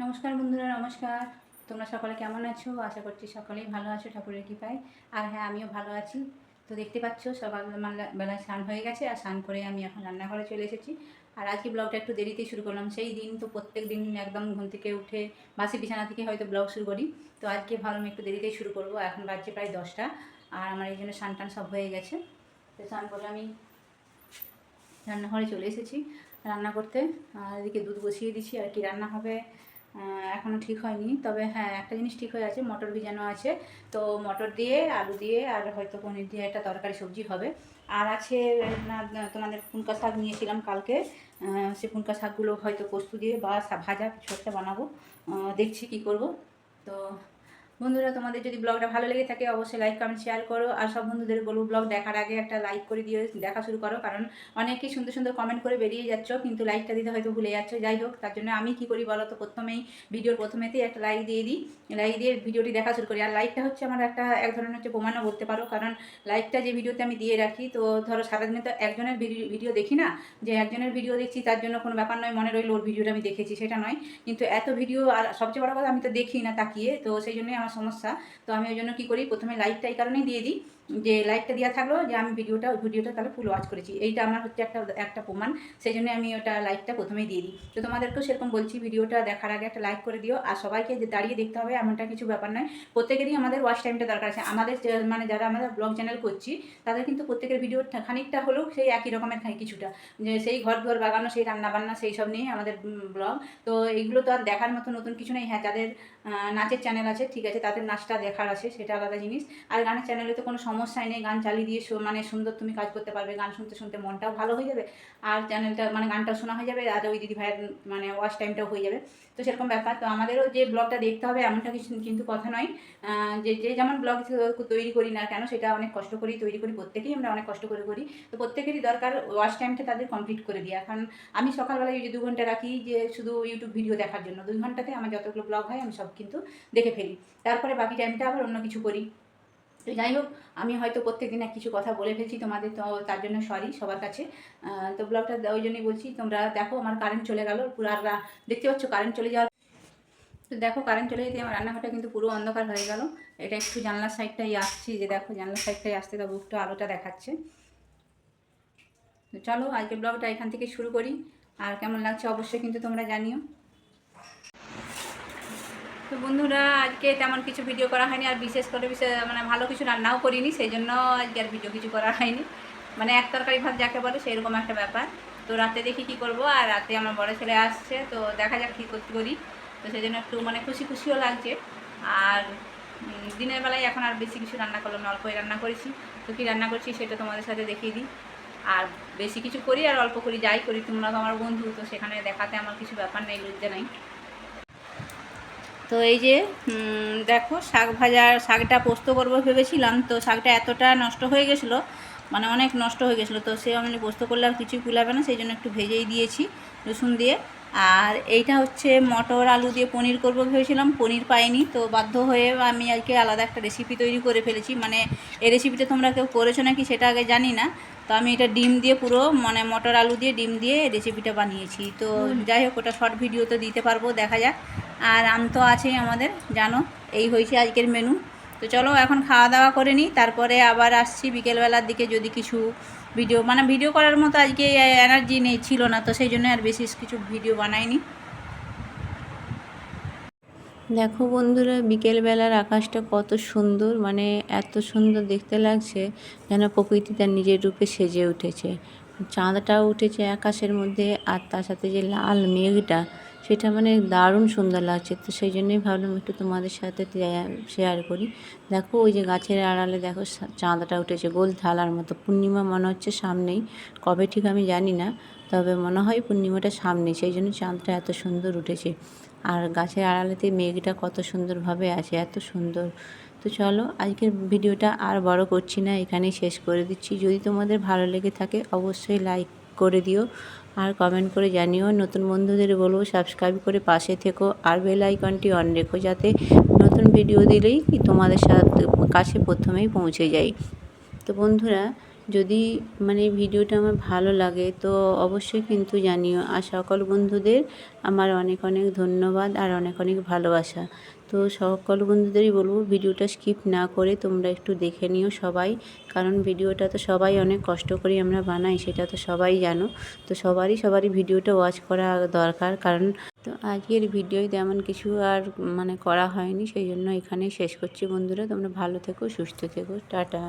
নমস্কার বন্ধুরা, নমস্কার। তোমরা সকলে কেমন আছো? আশা করছি সকলেই ভালো আছো ঠাকুরের কৃপায়। আর হ্যাঁ আমিও ভালো আছি। তো দেখতে পাচ্ছ সকাল মালা- বেলায় স্নান হয়ে গেছে, আর স্নান করে আমি এখন রান্নাঘরে চলে এসেছি। আর আজকে ব্লগটা একটু দেরিতেই শুরু করলাম। সেই দিন তো প্রত্যেক দিন একদম ঘুম থেকে উঠে বাসি বিছানা থেকে হয়তো ব্লগ শুরু করি। তো আজকে ভাবলাম একটু দেরিতেই শুরু করব। এখন বাজছে প্রায় দশটা, আর আমার এই জন্য স্নান টান সব হয়ে গেছে। তো স্নান করে আমি রান্নাঘরে চলে এসেছি রান্না করতে। আর এদিকে দুধ বসিয়ে দিচ্ছি, আর কি রান্না হবে। আহ, এখনও ঠিক হয়নি। তবে হ্যাঁ একটা জিনিস ঠিক হয়ে আছে মটর ভিজানো আছে। তো মটর দিয়ে আলু দিয়ে আর হয়তো পনির দিয়ে একটা তরকারি সবজি হবে। আর আছে তোমাদের ফুনকা শাক নিয়েছিলাম কালকে। সে ফুনকা শাকগুলো হয়তো পোস্ত দিয়ে বা ভাজা কিছু একটা বানাবো। দেখছি কি করব। তো বন্ধুরা, তোমাদের যদি ব্লগটা ভালো লেগে থাকে, অবশ্যই লাইক কমেন্ট শেয়ার করো। আর সব বন্ধুদের বলব, ব্লগ দেখার আগে একটা লাইক করে দিয়ে দেখা শুরু করো। কারণ অনেকেই সুন্দর সুন্দর কমেন্ট করে বেরিয়ে যাচ্ছ, কিন্তু লাইকটা দিতে হয়তো ভুলে যাচ্ছ। যাই হোক, তার জন্য আমি কি করি বলো তো? প্রথমেই ভিডিওর প্রথমেতেই একটা লাইক দিয়ে দিই। লাইক দিয়ে ভিডিওটি দেখা শুরু করি। আর লাইকটা হচ্ছে আমার একটা, এক ধরনের হচ্ছে প্রমাণও বলতে পারো। কারণ লাইকটা যে ভিডিওতে আমি দিয়ে রাখি, তো ধরো সারাদিনে তো একজনের ভিডিও দেখি না? যে একজনের ভিডিও দেখছি, তার জন্য কোনো ব্যাপার নয়, মনে রইল ওর ভিডিওটা আমি দেখেছি, সেটা নয়। কিন্তু এত ভিডিও আর সবচেয়ে বড় কথা, আমি তো দেখি না, তাকিয়ে। তো সেই জন্যই আমার সমস্যা। তো আমি ওই জন্য কী করি, প্রথমে লাইকটা এই কারণেই দিয়ে দিই যে লাইকটা দেওয়া থাকল যে আমি ভিডিওটা ভিডিওটা তাহলে ফুল ওয়াচ করেছি। এইটা আমার হচ্ছে একটা একটা প্রমাণ। সেই জন্য আমি ওটা লাইকটা প্রথমেই দিয়ে দিই। তো তোমাদেরকেও সেরকম বলছি ভিডিওটা দেখার আগে একটা লাইক করে দিও। আর সবাইকে দাঁড়িয়ে দেখতে হবে এমনটা কিছু ব্যাপার নয়। প্রত্যেকেরই আমাদের ওয়াচ টাইমটা দরকার আছে। আমাদের মানে যারা আমরা ব্লগ চ্যানেল করছি, তাদের কিন্তু প্রত্যেকের ভিডিও খানিকটা হলেও সেই একই রকমের কিছুটা। যে সেই ঘর দুয়ার বাগানো, সেই রান্না বান্না সেই সব নিয়ে আমাদের ব্লগ তো এইগুলো তো আর দেখার মতো নতুন কিছু নেই। হ্যাঁ যাদের নাচের চ্যানেল আছে, ঠিক আছে তাদের নাচটা দেখার আছে, সেটা আলাদা জিনিস। আর গানের চ্যানেলে তো কোনো সমস্যাই নেই, গান চালিয়ে দিয়ে মানে সুন্দর তুমি কাজ করতে পারবে, গান শুনতে শুনতে মনটাও ভালো হয়ে যাবে। আর চ্যানেলটা মানে গানটাও শোনা হয়ে যাবে, আর ওই দিদি ভাইয়ের মানে ওয়াচ টাইমটাও হয়ে যাবে। তো সেরকম ব্যাপার। তো আমাদেরও যে ব্লগটা দেখতে হবে এমনটা কিছু কিন্তু কথা নয়। যে যে যেমন ব্লগ তৈরি করি না কেন, সেটা অনেক কষ্ট করি তৈরি করি, প্রত্যেকেই আমরা অনেক কষ্ট করে করি। তো প্রত্যেকেরই দরকার ওয়াচ টাইমটা তাদের কমপ্লিট করে দেওয়া। কারণ আমি সকালবেলায় এই যে দু ঘণ্টা রাখি যে শুধু ইউটিউব ভিডিও দেখার জন্য। দুই ঘন্টাতে আমার যতগুলো ব্লগ হয়, আমি সব কিন্তু দেখে ফেলি। তারপরে বাকি টাইমটা আবার অন্য কিছু করি। তো যাই হোক, আমি হয়তো প্রত্যেকদিন এক কিছু কথা বলে ফেলছি তোমাদের, তো তার জন্য সরি সবার কাছে। তো ব্লগটা ওই জন্যই বলছি, তোমরা দেখো আমার কারেন্ট চলে গেল, পুরো আর দেখতে পাচ্ছ কারেন্ট চলে যাওয়ার তো দেখো কারেন্ট চলে যেতে আমার রান্নাঘরটা কিন্তু পুরো অন্ধকার হয়ে গেল। এটা একটু জানলার সাইডটাই আসছি, যে দেখো জানলার সাইডটাই আসতে তবে একটু আলোটা দেখাচ্ছে। তো চলো আজকে ব্লগটা এখান থেকে শুরু করি। আর কেমন লাগছে অবশ্যই কিন্তু তোমরা জানিও। তো বন্ধুরা, আজকে তেমন কিছু ভিডিও করা হয়নি, আর বিশেষ করে বিশেষ মানে ভালো কিছু রান্নাও করিনি সেই জন্য আজকে আর ভিডিও কিছু করা হয়নি। মানে এক তরকারি ভাত যাকে বলে সেরকম একটা ব্যাপার। তো রাতে দেখি কি করব, আর রাতে আমার বড় ছেলে আসছে, তো দেখা যাক কী করতে করি। তো সেই জন্য একটু মানে খুশি খুশিও লাগছে। আর দিনের বেলায় এখন আর বেশি কিছু রান্না করলাম না, অল্পই রান্না করেছি। তো কী রান্না করছি সেটা তোমাদের সাথে দেখিয়ে দিই। আর বেশি কিছু করি, আর অল্প করি, যাই করি, তোমরা তো আমার বন্ধু, তো সেখানে দেখাতে আমার কিছু ব্যাপার নেই, লজ্জা নাই। তো এই যে দেখো, শাক ভাজার শাকটা পোস্ত করব ভেবেছিলাম, তো শাকটা এতটা নষ্ট হয়ে গেছিল মানে অনেক নষ্ট হয়ে গেছিল, তো সে আমি পোস্ত করলে আর কিছুই কুলাবে না, সেই জন্য একটু ভেজেই দিয়েছি রসুন দিয়ে। আর এইটা হচ্ছে মটর, আলু দিয়ে পনির করব ভেবেছিলাম, পনির পাইনি, তো বাধ্য হয়ে আমি আজকে আলাদা একটা রেসিপি তৈরি করে ফেলেছি মানে এই রেসিপিটা তোমরা কেউ করেছ নাকি সেটা আগে জানি না তো আমি এটা ডিম দিয়ে পুরো মানে মটর আলু দিয়ে ডিম দিয়ে রেসিপিটা বানিয়েছি। তো যাই হোক ওটা শর্ট ভিডিও তো দিতে পারব দেখা যাক। আর আম তো আছেই আমাদের জানো এই হয়েছে আজকের মেনু তো চলো এখন খাওয়া দাওয়া করে নিই তারপরে আবার আসছি বিকেলবেলার দিকে যদি কিছু ভিডিও মানে ভিডিও করার মতো আজকে এনার্জি নেই ছিল না তো সেই জন্য আর বেশি কিছু ভিডিও বানাইনি। দেখো বন্ধুরা, বিকেলবেলার আকাশটা কত সুন্দর মানে এত সুন্দর দেখতে লাগছে যেন প্রকৃতি তার নিজের রূপে সেজে উঠেছে। চাঁদটাও উঠেছে আকাশের মধ্যে আর তার সাথে যে লাল মেঘটা, সেটা মানে দারুণ সুন্দর লাগছে। তো সেই জন্যই ভাবলাম একটু তোমাদের সাথে শেয়ার করি। দেখো ওই যে গাছের আড়ালে দেখো চাঁদটা উঠেছে, গোল থালার মতো। পূর্ণিমা মনে হচ্ছে সামনেই, কবে ঠিক আমি জানি না, তবে মনে হয় পূর্ণিমাটা সামনে সেই জন্য চাঁদটা এত সুন্দর উঠেছে। আর গাছের আড়ালেতে মেঘটা কত সুন্দরভাবে আসে, এত সুন্দর। তো চলো, আজকের ভিডিওটা আর বড় করছি না, এখানেই শেষ করে দিচ্ছি। যদি তোমাদের ভালো লেগে থাকে, অবশ্যই লাইক করে দিও আর কমেন্ট করে জানিও। নতুন বন্ধুদের বলব সাবস্ক্রাইব করে পাশে থেকো আর বেল আইকনটি অন রেখো যাতে নতুন ভিডিও দিলেই তোমাদের সাথে, কাছে প্রথমেই পৌঁছে যায় তো বন্ধুরা যদি মানে ভিডিওটা আমার ভালো লাগে, তো অবশ্যই কিন্তু জানিও। আর সকল বন্ধুদের আমার অনেক অনেক ধন্যবাদ আর অনেক অনেক ভালোবাসা। তো সকল বন্ধুদেরই বলব, ভিডিওটা স্কিপ না করে তোমরা একটু দেখে নিও সবাই, কারণ ভিডিওটা তো সবাই অনেক কষ্ট করে আমরা বানাই, সেটা তো সবাই জানো। তো সবারই সবারই ভিডিওটা ওয়াচ করা দরকার, কারণ তো আজকের ভিডিওয় তেমন কিছু আর মানে করা হয়নি, সেই জন্য এখানেই শেষ করছি বন্ধুরা। তোমরা ভালো থেকো, সুস্থ থেকো। টাটা।